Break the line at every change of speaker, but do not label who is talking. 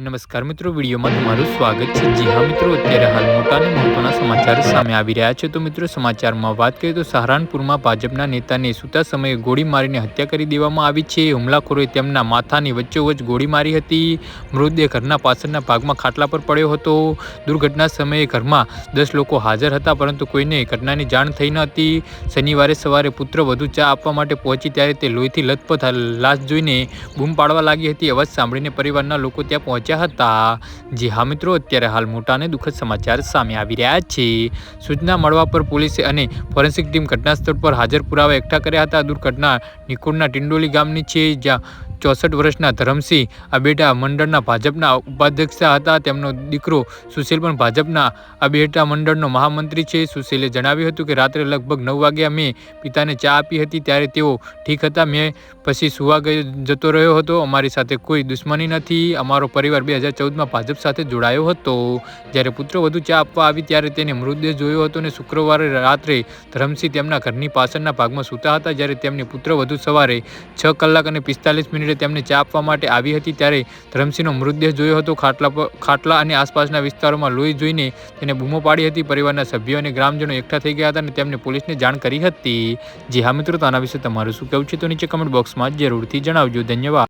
નમસ્કાર મિત્રો, વિડીયોમાં તમારું સ્વાગત છે. જી હા મિત્રો, અત્યારે હાલ મોટા અને મહત્વના સમાચાર સામે આવી રહ્યા છે. તો મિત્રો, સમાચારમાં વાત કરીએ તો સહારનપુરમાં ભાજપના નેતાને સૂતા સમયે ગોળી મારીને હત્યા કરી દેવામાં આવી છે. હુમલાખોરોએ તેમના માથાની વચ્ચોવચ્ચ ગોળી મારી હતી. મૃતદેહ ઘરના પાછળના ભાગમાં ખાટલા પર પડ્યો હતો. દુર્ઘટના સમયે ઘરમાં દસ લોકો હાજર હતા, પરંતુ કોઈને ઘટનાની જાણ થઈ ન હતી. શનિવારે સવારે પુત્ર વધુ ચા આપવા માટે પહોંચી ત્યારે તે લોહીથી લથપથ, લાશ જોઈને બૂમ પાડવા લાગી હતી. અવાજ સાંભળીને પરિવારના લોકો ત્યાં પહોંચ્યા હતા. જી હા મિત્રો, અત્યારે હાલ મોટા અને દુઃખદ સમાચાર સામે આવી રહ્યા છે. સૂચના મળવા પર પોલીસે અને ફોરેન્સિક ટીમ ઘટના સ્થળ પર હાજર પુરાવા એકઠા કર્યા હતા. દુર્ઘટના નિકોડના ટિંડોલી ગામની છે, જ્યાં ચોસઠ વર્ષના ધરમસિંહ આબેટા મંડળના ભાજપના ઉપાધ્યક્ષ હતા. તેમનો દીકરો સુશીલ પણ ભાજપના આબેટા મંડળનો મહામંત્રી છે. સુશીલે જણાવ્યું હતું કે, રાત્રે લગભગ નવ વાગ્યા મેં પિતાને ચા આપી હતી. ત્યારે તેઓ ઠીક હતા. મેં પછી સુવા ગયો, જતો રહ્યો હતો. અમારી સાથે કોઈ દુશ્મની નથી. અમારો પરિવાર બે હજાર ચૌદમાં ભાજપ સાથે જોડાયો હતો. જ્યારે પુત્ર વધુ ચા આપવા આવી, ત્યારે તેને મૃતદેહ જોયો હતો અને શુક્રવારે રાત્રે ધરમસિંહ તેમના ઘરની પાછળના ભાગમાં સૂતા હતા. જ્યારે તેમની પુત્ર વધુ સવારે છ કલાક અને પિસ્તાલીસ મિનિટે તેમને ચા આપવા માટે આવી હતી ત્યારે ધરમસિંહનો મૃતદેહ જોયો હતો. ખાટલા ખાટલા અને આસપાસના વિસ્તારોમાં લોહી જોઈને તેને બૂમો પાડી હતી. પરિવારના સભ્યો અને ગ્રામજનો એકઠા થઈ ગયા હતા અને તેમને પોલીસને જાણ કરી હતી. જી હા મિત્રો, તો આના વિશે તમારું શું કહેવું છે? તો નીચે કમેન્ટ બોક્સમાં જરૂરથી જણાવજો. ધન્યવાદ.